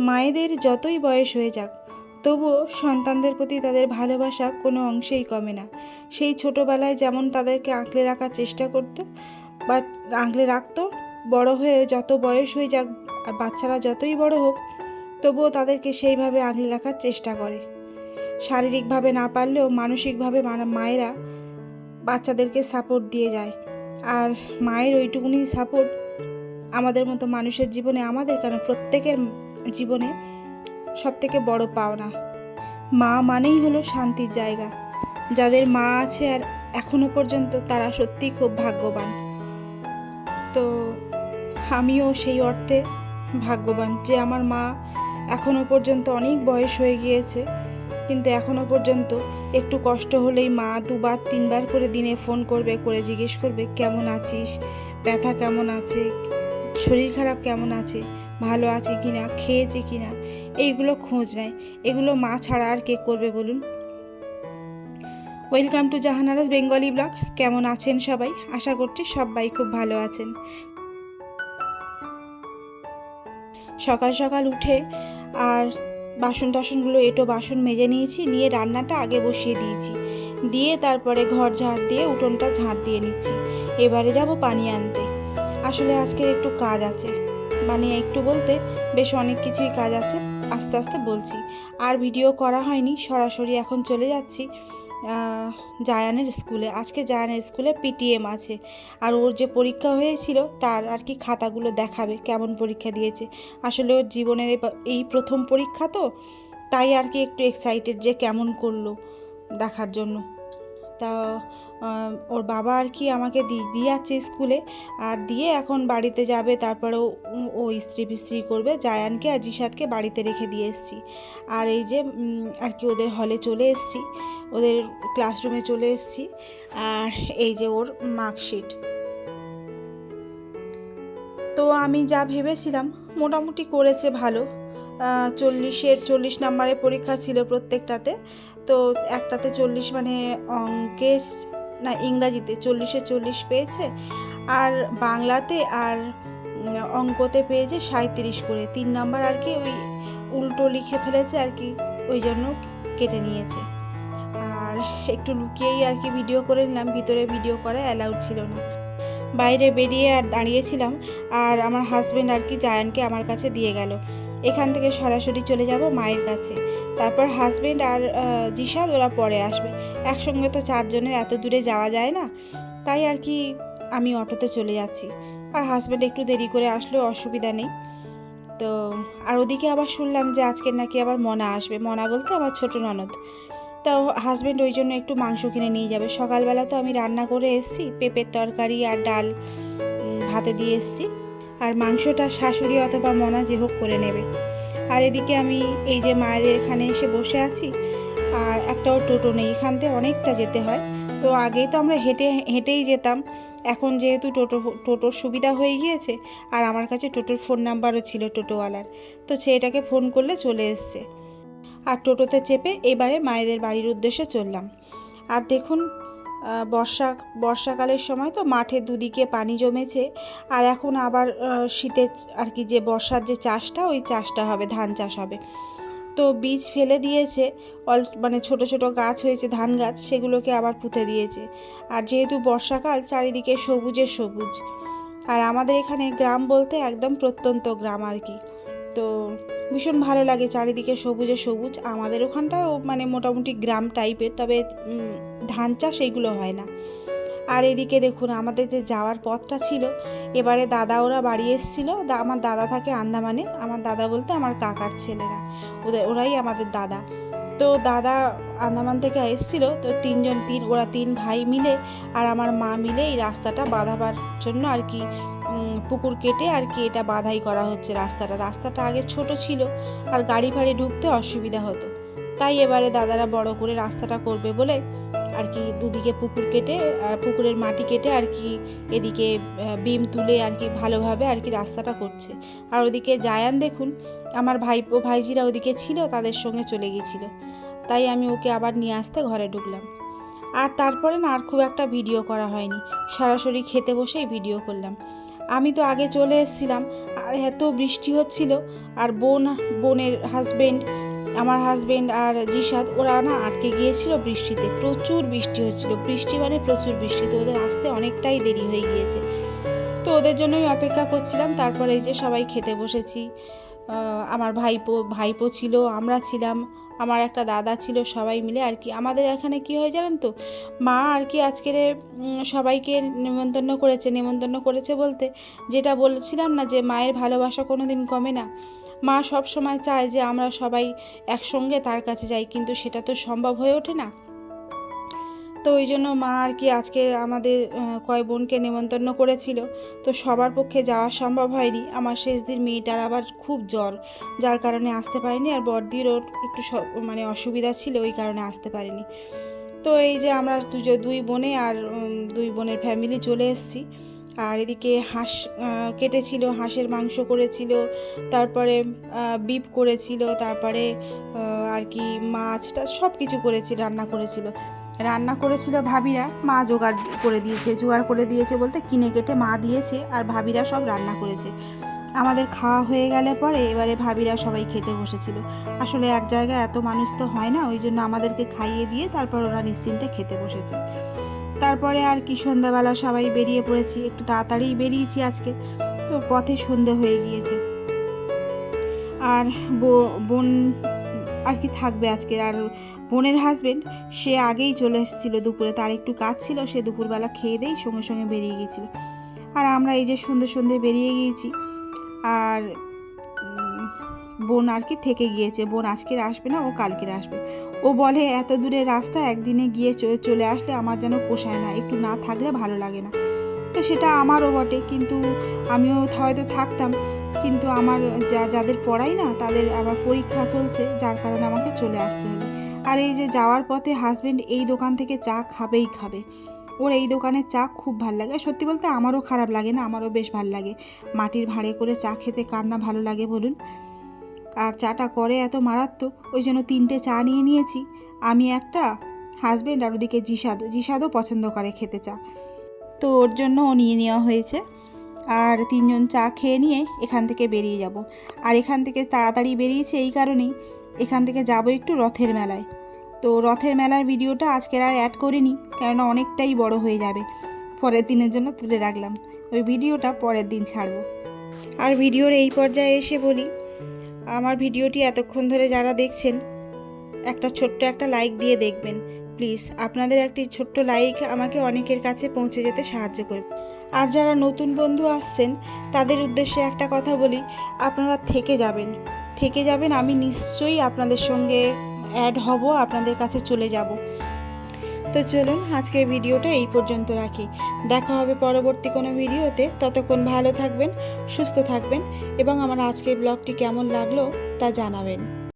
মায়েদের যতই বয়স হয়ে যাক তবুও সন্তানদের প্রতি তাদের ভালোবাসা কোনো অংশেই কমে না। সেই ছোটোবেলায় যেমন তাদেরকে আঁকলে রাখার চেষ্টা করতো বা আঁকলে রাখতো, বড় হয়ে যত বয়স হয়ে যাক আর বাচ্চারা যতই বড় হোক, তবুও তাদেরকে সেইভাবে আগলে রাখার চেষ্টা করে। শারীরিকভাবে না পারলেও মানসিকভাবে মায়েরা বাচ্চাদেরকে সাপোর্ট দিয়ে যায়। আর মায়ের ওইটুকুনি সাপোর্ট আমাদের মতো মানুষের জীবনে আমাদের কেন প্রত্যেকের জীবনে সব থেকে বড় পাওনা? মা মানেই হলো শান্তির জায়গা। যাদের মা আছে আর এখনও পর্যন্ত তারা সত্যিই খুব ভাগ্যবান। তো আমিও সেই অর্থে ভাগ্যবান যে আমার মা এখনও পর্যন্ত অনেক বয়স হয়ে গিয়েছে, কিন্তু এখনও পর্যন্ত একটু কষ্ট হলেই মা দুবার, তিনবার করে দিনে ফোন করবে, করে জিজ্ঞেস করবে, কেমন আছিস? ব্যথা কেমন আছে? শরীর খারাপ কেমন আছে? ভালো আছে কি না? খেয়েছে কি না? এইগুলো খোঁজ নেয়। এগুলো মা ছাড়া আর কে করবে বলুন? Welcome to Jahanara's Bengali blog. কেমন আছেন সবাই? আশা করছি সবাই খুব ভালো আছেন। সকাল সকাল উঠে আর বাসন টাসনগুলো এটো বাসন মেজে নিয়েছি, নিয়ে রান্নাটা আগে বসিয়ে দিয়েছি। দিয়ে তারপরে ঘর ঝাড় দিয়ে উঠোনটা ঝাড় দিয়ে নিচ্ছি। এবারে যাব পানি আনতে। আসলে আজকে একটু কাজ আছে। মানে একটু বলতে বেশ অনেক কিছুই কাজ আছে, আস্তে আস্তে বলছি। আর ভিডিও করা হয়নি, সরাসরি এখন চলে যাচ্ছি জায়ানের স্কুলে। আজকে জায়ানের স্কুলে পিটিএম আছে। আর ওর যে পরীক্ষা হয়েছিল, তার আর কি খাতাগুলো দেখাবে, কেমন পরীক্ষা দিয়েছে। আসলে ওর জীবনের এই প্রথম পরীক্ষা তো, তাই আর কি একটু এক্সাইটেড যে কেমন করল দেখার জন্য। তা ওর বাবা আর কি আমাকে দিয়ে যাচ্ছে স্কুলে আর দিয়ে এখন বাড়িতে যাবে। তারপরে ও ও ইস্ত্রি ফিস্ত্রি করবে। জায়ানকে আর জিসাদকে বাড়িতে রেখে দিয়ে এসেছি। আর এই যে আর কি ওদের হলে চলে এসেছি। ওদের ক্লাসরুমে চলে এসেছি। আর এই যে ওর মার্কশিট তো আমি যা ভেবেছিলাম, মোটামুটি করেছে ভালো। চল্লিশের, চল্লিশ নাম্বারের পরীক্ষা ছিল প্রত্যেকটাতে। তো একটাতে চল্লিশ মানে অঙ্কের না, ইংরাজিতে চল্লিশে চল্লিশ পেয়েছে, আর বাংলাতে আর অঙ্কতে পেয়েছে সাঁত্রিশ করে। তিন নাম্বার আর কি ওই উল্টো লিখে ফেলেছে আর কি, ওই জন্য কেটে নিয়েছে। আর একটু লুকিয়েই আর কি ভিডিও করে নিলাম, ভিতরে ভিডিও করা অ্যালাউড ছিল না। বাইরে বেরিয়ে আর দাঁড়িয়েছিলাম, আর আমার হাজব্যান্ড আর কি জায়ানকে আমার কাছে দিয়ে গেল। এখান থেকে সরাসরি চলে যাব মায়ের কাছে। তারপর হাজবেন্ড আর জিসাদ ওরা পরে আসবে। একসঙ্গে তো চারজনের এত দূরে যাওয়া যায় না, তাই আর কি আমি অটোতে চলে যাচ্ছি। আর হাজবেন্ড একটু দেরি করে আসলেও অসুবিধা নেই। তো, আর ওদিকে আবার শুনলাম যে আজকে নাকি আবার মনা আসবে, মনা বলতে আমার ছোট ননদ। তো হাজবেন্ড ওই জন্য একটু মাংস কিনে নিয়ে যাবে। সকালবেলা তো আমি রান্না করে এসেছি, পেঁপের তরকারি আর ডাল ভাতে দিয়ে এসেছি। আর মাংসটা শাশুড়ি অথবা মনা যে হোক করে নেবে। আর এদিকে আমি এই যে মায়েদের এখানে এসে বসে আছি আর একটাও টোটো নেই, এখান থেকে অনেকটা যেতে হয়। তো আগেই তো আমরা হেঁটে, হেঁটেই যেতাম। এখন যেহেতু টোটো, টোটোর সুবিধা হয়ে গিয়েছে, আর আমার কাছে টোটোর ফোন নাম্বারও ছিল টোটোওয়ালার, তো ছেলেটাকে ফোন করলে চলে এসছে। আর টোটোতে চেপে এবারে মায়েদের বাড়ির উদ্দেশ্যে চললাম। আর দেখুন বর্ষা, বর্ষাকালের সময় তো মাঠে দুদিকে পানি জমেছে, আর এখন আবার শীতের আর কি যে বর্ষার যে চাষটা, ওই চাষটা হবে, ধান চাষ হবে। তো বীজ ফেলে দিয়েছে, অল মানে ছোট ছোট গাছ হয়েছে, ধান গাছ, সেগুলোকে আবার পুঁতে দিয়েছে। আর যেহেতু বর্ষাকাল, চারিদিকে সবুজে সবুজ। আর আমাদের এখানে গ্রাম বলতে একদম প্রত্যন্ত গ্রাম আর কি। তো ভীষণ ভালো লাগে চারিদিকে সবুজে সবুজ। আমাদের ওখানটাও মানে মোটামুটি গ্রাম টাইপের, তবে ধান চাষ এইগুলো হয় না। আর এদিকে দেখুন, আমাদের যে যাওয়ার পথটা ছিল, এবারে দাদা ওরা বাড়ি এসেছিল। আমার দাদা থাকে আন্দামানে, আমার দাদা বলতে আমার কাকার ছেলেরা। ওদের, ওরাই আমাদের দাদা। তো দাদা আন্দামান থেকে এসেছিল, তো তিনজন, তিন, ওরা তিন ভাই মিলে আর আমার মা মিলে এই রাস্তাটা বাঁধাবার জন্য আর কি পুকুর কেটে আর কি এটা বাধাই করা হচ্ছে রাস্তাটা। রাস্তাটা আগে ছোট ছিল আর গাড়ি ফাড়ি ঢুকতে অসুবিধা হতো। তাই এবারে দাদারা বড় করে রাস্তাটা করবে বলে আর কি দুদিকে পুকুর কেটে পুকুরের মাটি কেটে আর কি এদিকে বিম তুলে আর কি ভালোভাবে আর কি রাস্তাটা করছে। আর ওদিকে জায়ান দেখুন, আমার ভাইপো, ভাইজিরা ওদিকে ছিল, তাদের সঙ্গে চলে গিয়েছিল। তাই আমি ওকে আবার নিয়ে আসতে ঘরে ঢুকলাম। আর তারপরে না আর খুব একটা ভিডিও করা হয়নি। সরাসরি খেতে বসেই ভিডিও করলাম। আমি তো আগে চলে এসেছিলাম, আর এত বৃষ্টি হচ্ছিল, আর বোন, বোনের হাজবেন্ড আমার হাজবেন্ড আর জিসাদ ওরা না আটকে গিয়েছিল বৃষ্টিতে। প্রচুর বৃষ্টি হচ্ছিল। বৃষ্টি মানে প্রচুর বৃষ্টি। তো ওদের আসতে অনেকটাই দেরি হয়ে গিয়েছে। তো ওদের জন্যই অপেক্ষা করছিলাম। তারপরে এই যে সবাই খেতে বসেছি। আমার ভাইপো ভাইপো ছিল, আমরা ছিলাম। আমার একটা দাদা ছিল, সবাই মিলে আর কি। আমাদের এখানে কি হয় জানেন তো? মা আর কি আজকের সবাইকে নেমন্তন্ন করেছে। নেমন্তন্ন করেছে বলতে যেটা বলছিলাম না যে, মায়ের ভালোবাসা কোনো দিন কমে না। মা সব সময় চায় যে আমরা সবাই একসঙ্গে তার কাছে যাই, কিন্তু সেটা তো সম্ভব হয়ে ওঠে না। তো ওই জন্য মা আর কি আজকে আমাদের কয় বোনকে নেমন্তন্ন করেছিল। তো সবার পক্ষে যাওয়া সম্ভব হয়নি। আমার শেষ দিন মেয়েটার আবার খুব জ্বর, যার কারণে আসতে পারিনি আর বড়দিরও একটু মানে অসুবিধা ছিল, ওই কারণে আসতে পারিনি। তো এই যে আমরা দুই বোনে আর দুই বোনের ফ্যামিলি চলে এসেছি। আর এদিকে হাঁস কেটেছিল, হাঁসের মাংস করেছিল, তারপরে বিপ করেছিল, তারপরে আর কি মাছটা সব কিছু করেছিল, রান্না করেছিল। রান্না করেছিল ভাবিরা, মা জোগাড় করে দিয়েছে, জোগাড় করে দিয়েছে বলতে কিনে কেটে মা দিয়েছে আর ভাবিরা সব রান্না করেছে। আমাদের খাওয়া হয়ে গেলে পরে এবারে ভাবিরা সবাই খেতে বসেছিল। আসলে এক জায়গায় এত মানুষ তো হয় না, ওই জন্য আমাদেরকে খাইয়ে দিয়ে তারপর ওরা নিশ্চিন্তে খেতে বসেছে। তারপরে আর কি সন্ধ্যাবেলা সবাই বেরিয়ে পড়েছি, একটু তাড়াতাড়ি বেরিয়েছি আজকে। তো পথে সন্ধে হয়ে গিয়েছে। আর বোন আর কি থাকবে আজকে? আর বোনের হাজবেন্ড সে আগেই চলে এসেছিল দুপুরে, তার একটু কাজ ছিল, সে দুপুরবেলা খেয়ে দেই সঙ্গে সঙ্গে বেরিয়ে গিয়েছিল। আর আমরা এই যে সন্ধে সন্ধে বেরিয়ে গিয়েছি, আর বোন আর কি থেকে গিয়েছে। বোন আজকের আসবে না, ও কালকের আসবে। ও বলে, এত দূরের রাস্তা, একদিনে গিয়ে চলে আসলে আমার যেন পোষায় না, একটু না থাকলে ভালো লাগে না। তো সেটা আমারও বটে, কিন্তু আমিও হয়তো থাকতাম, কিন্তু আমার যা, যাদের পড়াই না, তাদের আবার পরীক্ষা চলছে, যার কারণে আমাকে চলে আসতে হলো। আর এই যে যাওয়ার পথে হাজব্যান্ড এই দোকান থেকে চা খাবেই খাবে। ওর এই দোকানের চা খুব ভালো লাগে। সত্যি বলতে আমারও খারাপ লাগে না, আমারও বেশ ভালো লাগে। মাটির ভাঁড়ে করে চা খেতে কার না ভালো লাগে বলুন? আর চাটা করে এত মারাত্মক, ওই জন্য তিনটে চা নিয়ে নিয়েছি। আমি একটা হাজবেন্ড আর ওদিকে জিসাদ জিসাদও পছন্দ করে খেতে চা। তো ওর জন্য ও নিয়ে নেওয়া হয়েছে। আর তিনজন চা খেয়ে নিয়ে এখান থেকে বেরিয়ে যাব। আর এখান থেকে তাড়াতাড়ি বেরিয়েছে এই কারণেই। এখান থেকে যাব একটু রথের মেলায়। তো রথের মেলার ভিডিওটা আজকের আর অ্যাড করিনি, কেননা অনেকটাই বড় হয়ে যাবে। পরের দিনের জন্য তুলে রাখলাম। ওই ভিডিওটা পরের দিন ছাড়বো। আর ভিডিওর এই পর্যায়ে এসে বলি আমার ভিডিওটি এতক্ষণ ধরে যারা দেখছেন, একটা ছোট্ট একটা লাইক দিয়ে দেখবেন। প্লিজ আপনাদের একটি ছোট্ট লাইক আমাকে অনেকের কাছে পৌঁছে যেতে সাহায্য করবে। আর যারা নতুন বন্ধু আসছেন, তাদের উদ্দেশ্যে একটা কথা বলি, আপনারা থেকে যাবেন। থেকে যাবেন, আমি নিশ্চয়ই আপনাদের সঙ্গে অ্যাড হব, আপনাদের কাছে চলে যাব। তো চলুন, আজকের ভিডিওটা এই পর্যন্ত রাখি। দেখা হবে পরবর্তী কোনো ভিডিওতে। ততক্ষণ ভালো থাকবেন, সুস্থ থাকবেন এবং আমার আজকের ব্লগটি কেমন লাগল তা জানাবেন।